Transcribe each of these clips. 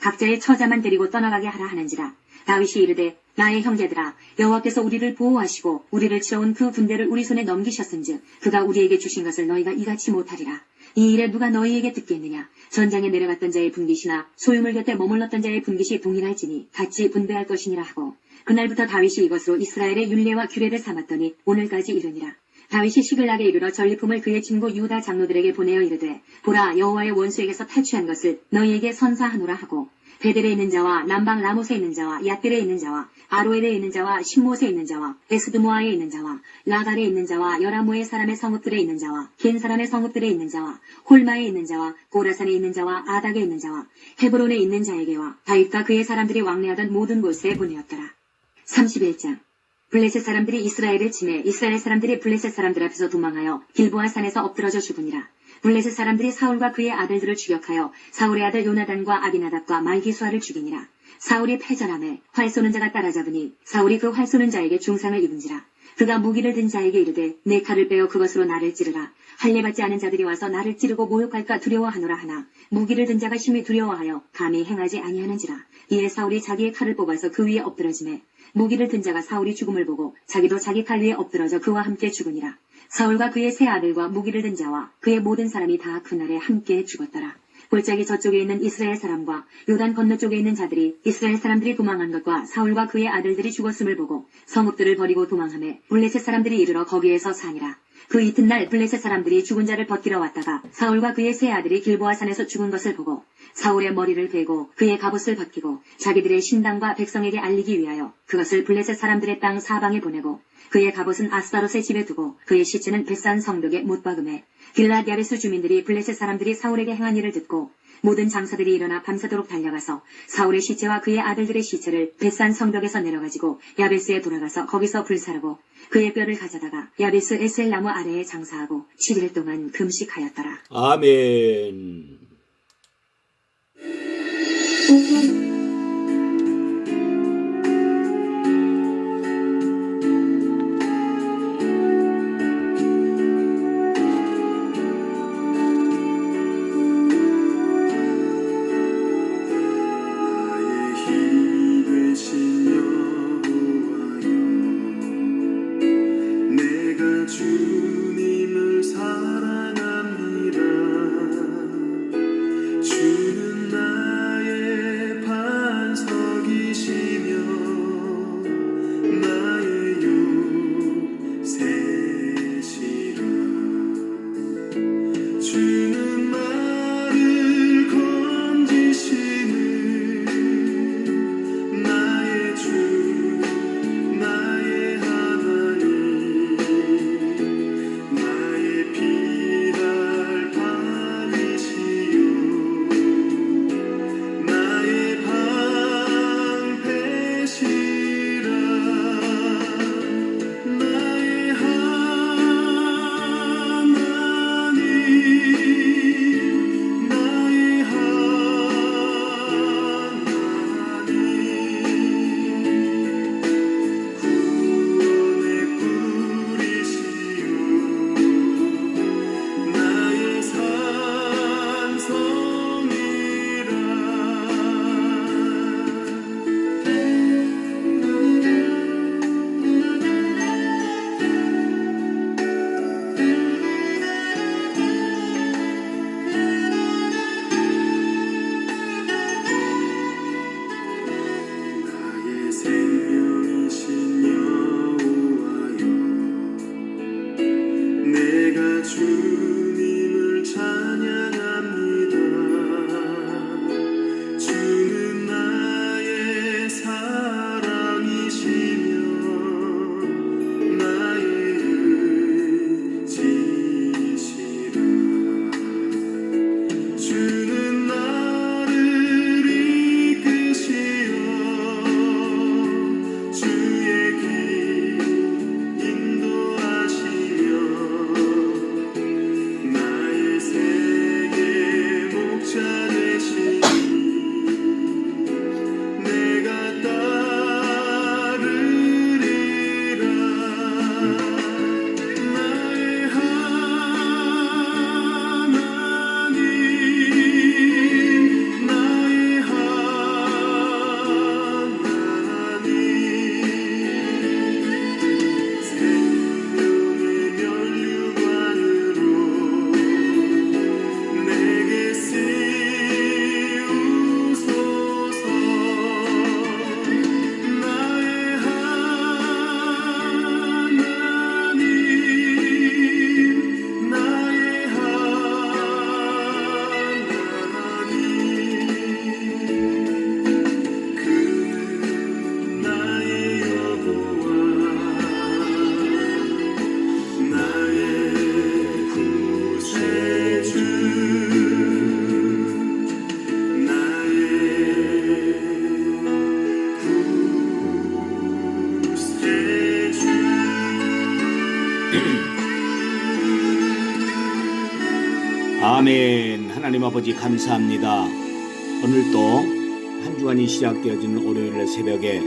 각자의 처자만 데리고 떠나가게 하라 하는지라. 다윗이 이르되 나의 형제들아 여호와께서 우리를 보호하시고 우리를 치러온 그 군대를 우리 손에 넘기셨은즉 그가 우리에게 주신 것을 너희가 이같이 못하리라. 이 일에 누가 너희에게 듣겠느냐? 전장에 내려갔던 자의 분깃이나 소유물 곁에 머물렀던 자의 분깃이 동일할지니 같이 분배할 것이니라 하고. 그날부터 다윗이 이것으로 이스라엘의 율례와 규례를 삼았더니 오늘까지 이르니라 다윗이 시글락에 이르러 전리품을 그의 친구 유다 장로들에게 보내어 이르되 보라 여호와의 원수에게서 탈취한 것을 너희에게 선사하노라 하고 베델에 있는 자와 남방 라못에 있는 자와 얏들에 있는 자와 아로엘에 있는 자와 신못에 있는 자와 에스드모아에 있는 자와 라갈에 있는 자와 여라모의 사람의 성읍들에 있는 자와 겐 사람의 성읍들에 있는 자와 홀마에 있는 자와 고라산에 있는 자와 아닥에 있는 자와 헤브론에 있는 자에게와 다윗과 그의 사람들이 왕래하던 모든 곳에 보내었더라. 31장 블레셋 사람들이 이스라엘을 침해 이스라엘 사람들이 블레셋 사람들 앞에서 도망하여 길보아 산에서 엎드러져 죽으니라. 블레셋 사람들이 사울과 그의 아들들을 추격하여 사울의 아들 요나단과 아비나답과 말기수아를 죽이니라. 사울이 패전함에 활 쏘는 자가 따라잡으니 사울이 그 활 쏘는 자에게 중상을 입은지라. 그가 무기를 든 자에게 이르되 내 칼을 빼어 그것으로 나를 찌르라. 할례 받지 않은 자들이 와서 나를 찌르고 모욕할까 두려워하노라 하나 무기를 든 자가 심히 두려워하여 감히 행하지 아니하는지라. 이에 사울이 자기의 칼을 뽑아서 그 위에 엎드러지매 무기를 든 자가 사울이 죽음을 보고 자기도 자기 칼 위에 엎드러져 그와 함께 죽으니라. 사울과 그의 세 아들과 무기를 든 자와 그의 모든 사람이 다 그날에 함께 죽었더라. 골짜기 저쪽에 있는 이스라엘 사람과 요단 건너 쪽에 있는 자들이 이스라엘 사람들이 도망한 것과 사울과 그의 아들들이 죽었음을 보고 성읍들을 버리고 도망하며 블레셋 사람들이 이르러 거기에서 사니라. 그 이튿날 블레셋 사람들이 죽은 자를 벗기러 왔다가 사울과 그의 세 아들이 길보아 산에서 죽은 것을 보고 사울의 머리를 베고 그의 갑옷을 벗기고 자기들의 신당과 백성에게 알리기 위하여 그것을 블레셋 사람들의 땅 사방에 보내고 그의 갑옷은 아스타롯의 집에 두고 그의 시체는 벳산 성벽에 못 박음해 길랏 야베스 주민들이 블레셋 사람들이 사울에게 행한 일을 듣고 모든 장사들이 일어나 밤새도록 달려가서 사울의 시체와 그의 아들들의 시체를 벳산 성벽에서 내려가지고 야베스에 돌아가서 거기서 불사르고 그의 뼈를 가져다가 야베스 에셀 나무 아래에 장사하고 7일 동안 금식하였더라. 아멘. 아멘. 하나님 아버지 감사합니다. 오늘도 한 주간이 시작되어지는 월요일 새벽에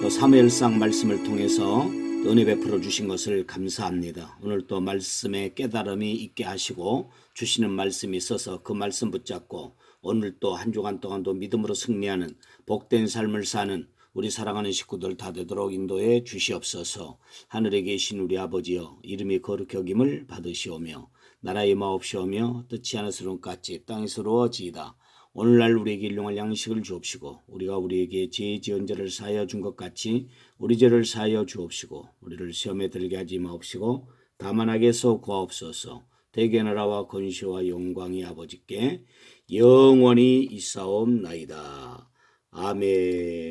또 사무엘상 말씀을 통해서 은혜 베풀어 주신 것을 감사합니다. 오늘 또 말씀에 깨달음이 있게 하시고 주시는 말씀이 있어서 그 말씀 붙잡고 오늘 또 한 주간 동안도 믿음으로 승리하는 복된 삶을 사는 우리 사랑하는 식구들 다 되도록 인도해 주시옵소서. 하늘에 계신 우리 아버지여 이름이 거룩히 여김을 받으시오며 나라의 마옵시오며 뜻지 않으스러운 까지 땅에서로워지이다. 오늘날 우리에게 일용할 양식을 주옵시고 우리가 우리에게 죄 지은 죄를 사하여 준 것 같이 우리 죄를 사하여 주옵시고 우리를 시험에 들게 하지 마옵시고 다만 악에서 구하옵소서. 대개 나라와 권시와 영광이 아버지께 영원히 있사옵나이다. 아멘.